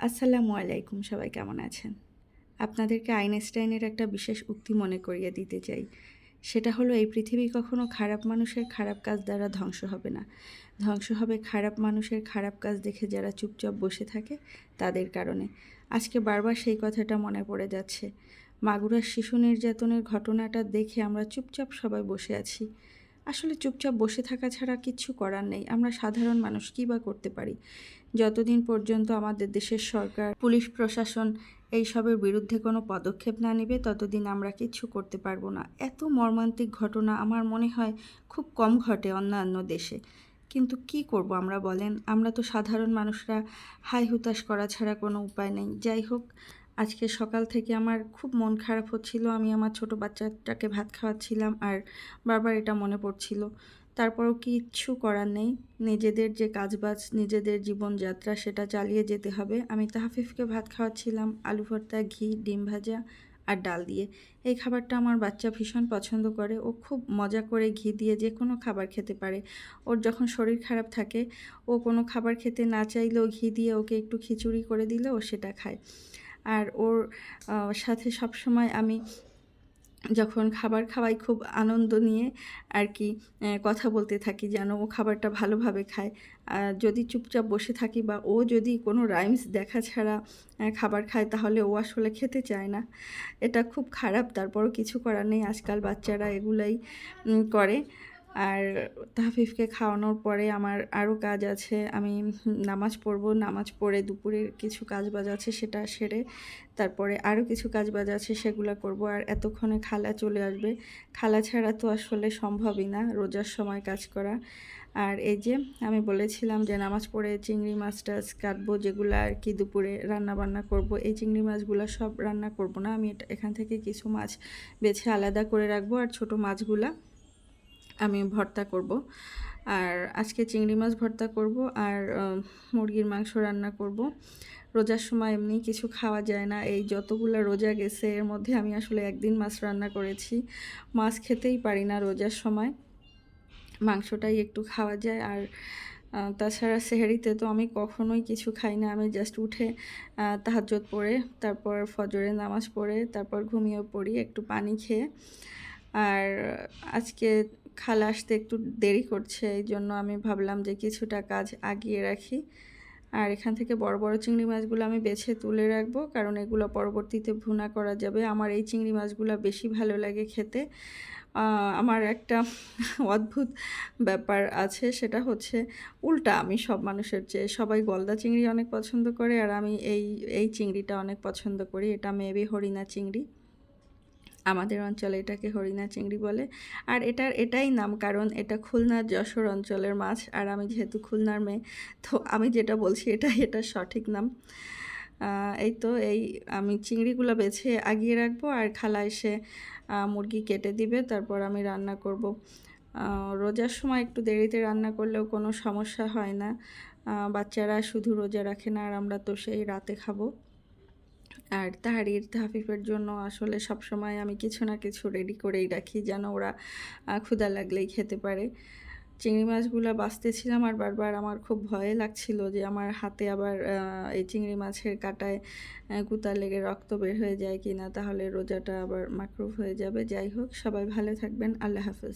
আসসালামু আলাইকুম, সবাই কেমন আছেন? আপনাদেরকে আইনস্টাইনের একটা বিশেষ উক্তি মনে করিয়ে দিতে চাই। সেটা হলো, এই পৃথিবী কখনো খারাপ মানুষের খারাপ কাজ দ্বারা ধ্বংস হবে না। ধ্বংস হবে খারাপ মানুষের খারাপ কাজ দেখে যারা চুপচাপ বসে থাকে তাদের কারণে। আজকে বারবার সেই কথাটা মনে পড়ে যাচ্ছে। মাগুরার শিশু নির্যাতনের ঘটনাটা দেখে আমরা চুপচাপ সবাই বসে আছি। আসলে চুপচাপ বসে থাকা ছাড়া কিচ্ছু করার নেই। আমরা সাধারণ মানুষ, কী বা করতে পারি? যতদিন পর্যন্ত আমাদের দেশের সরকার, পুলিশ প্রশাসন এইসবের বিরুদ্ধে কোনো পদক্ষেপ না নেবে, ততদিন আমরা কিচ্ছু করতে পারব না। এত মর্মান্তিক ঘটনা আমার মনে হয় খুব কম ঘটে অন্যান্য দেশে। কিন্তু কি করব আমরা বলেন? আমরা তো সাধারণ মানুষরা হাই হুতাশ করা ছাড়া কোনো উপায় নেই। যাই হোক আজকে সকাল থেকে আমার খুব মন খারাপ হচ্ছিল। আমি আমার ছোট বাচ্চাটাকে ভাত খাওয়াচ্ছিলাম আর বারবার এটা মনে পড়ছিল। তারপরও কিচ্ছু করার নেই। নিজেদের যে কাজবাজ, নিজেদের জীবনযাত্রা সেটা চালিয়ে যেতে হবে। আমি তাহাফিফকে ভাত খাওয়াচ্ছিলাম, আলু ভর্তা, ঘি, ডিম ভাজা আর ডাল দিয়ে। এই খাবারটা আমার বাচ্চা ভীষণ পছন্দ করে। ও খুব মজা করে ঘি দিয়ে যে কোনো খাবার খেতে পারে। ওর যখন শরীর খারাপ থাকে, ও কোনো খাবার খেতে না চাইলেও ঘি দিয়ে ওকে একটু খিচুড়ি করে দিলে ও সেটা খায়। আর ওর সাথে সবসময় আমি যখন খাবার খাওয়াই খুব আনন্দ নিয়ে আর কি কথা বলতে থাকি যেন ও খাবারটা ভালোভাবে খায়। আর যদি চুপচাপ বসে থাকি বা ও যদি কোনো রাইমস দেখা ছাড়া খাবার খায় তাহলে ও আসলে খেতে চায় না। এটা খুব খারাপ, তারপরও কিছু করার নেই। আজকাল বাচ্চারা এগুলাই করে। আর তাহফিফকে খাওয়ানোর পরে আমার আরও কাজ আছে। আমি নামাজ পড়ব নামাজ পড়ে দুপুরের কিছু কাজ বাজ আছে সেটা সেরে তারপরে আরও কিছু কাজ বাজ আছে সেগুলো করব। আর এতক্ষণে খালা চলে আসবে। খালা ছাড়া তো আসলে সম্ভবই না রোজার সময় কাজ করা। আর এই যে আমি বলেছিলাম যে নামাজ পড়ে চিংড়ি মাছ টাছ কাটবো যেগুলো আর কি দুপুরে রান্না বান্না করব এই চিংড়ি মাছগুলো সব রান্না করব না। আমি এখান থেকে কিছু মাছ বেছে আলাদা করে রাখব। আর ছোট মাছগুলা আমি ভর্তা করব। আর আজকে চিংড়ি মাছ ভর্তা করব আর মুরগির মাংস রান্না করব। রোজার সময় এমনি কিছু খাওয়া যায় না। এই যতগুলো রোজা গেছে, এর মধ্যে আমি আসলে একদিন মাছ রান্না করেছি। মাছ খেতেই পারি না রোজার সময়। মাংসটাই একটু খাওয়া যায়। আর তাছাড়া সেহেরিতে তো আমি কখনোই কিছু খাই না। আমি জাস্ট উঠে তাহাজ্জত পড়ে, তারপর ফজরে নামাজ পড়ে, তারপর ঘুমিয়ে পড়ি, একটু পানি খেয়ে। আর আজকে খালা আসতে একটু দেরি করছে, এই জন্য আমি ভাবলাম যে কিছুটা কাজ আগিয়ে রাখি। আর এখান থেকে বড় বড় চিংড়ি মাছগুলো আমি বেছে তুলে রাখব, কারণ এগুলো পরবর্তীতে ভুনা করা যাবে। আমার এই চিংড়ি মাছগুলো বেশি ভালো লাগে খেতে। আমার একটা অদ্ভুত ব্যাপার আছে, সেটা হচ্ছে উল্টা আমি সব মানুষের চেয়ে সবাই গলদা চিংড়ি অনেক পছন্দ করে, আর আমি এই এই চিংড়িটা অনেক পছন্দ করি। এটা মেবি হরিণা চিংড়ি। আমাদের অঞ্চলে এটাকে হরিণা চিংড়ি বলে। আর এটার এটাই নাম, কারণ এটা খুলনার যশোর অঞ্চলের মাছ। আর আমি যেহেতু খুলনার মেয়ে, তো আমি যেটা বলছি এটা এটা সঠিক নাম। এই তো এই আমি চিংড়িগুলো বেছে আগিয়ে রাখব আর খালা এসে মুরগি কেটে দিবে, তারপর আমি রান্না করব। রোজার সময় একটু দেরিতে রান্না করলেও কোনো সমস্যা হয় না। বাচ্চারা শুধু রোজা রাখে না, আর আমরা তো সেই রাতে খাব। আর তাহারির তাহফিফের জন্য আসলে সব সময় আমি কিছু না কিছু রেডি করেই রাখি যেন ওরা ক্ষুধা লাগলেই খেতে পারে। চিংড়ি মাছগুলো বাছতেছিলাম আর বারবার আমার খুব ভয় লাগছিল যে আমার হাতে আবার এই চিংড়ি মাছের কাঁটায় গুতা লেগে রক্ত বের হয়ে যায় কি না তাহলে রোজাটা আবার মাকরুফ হয়ে যাবে। যাই হোক, সবাই ভালো থাকবেন। আল্লাহ হাফেজ।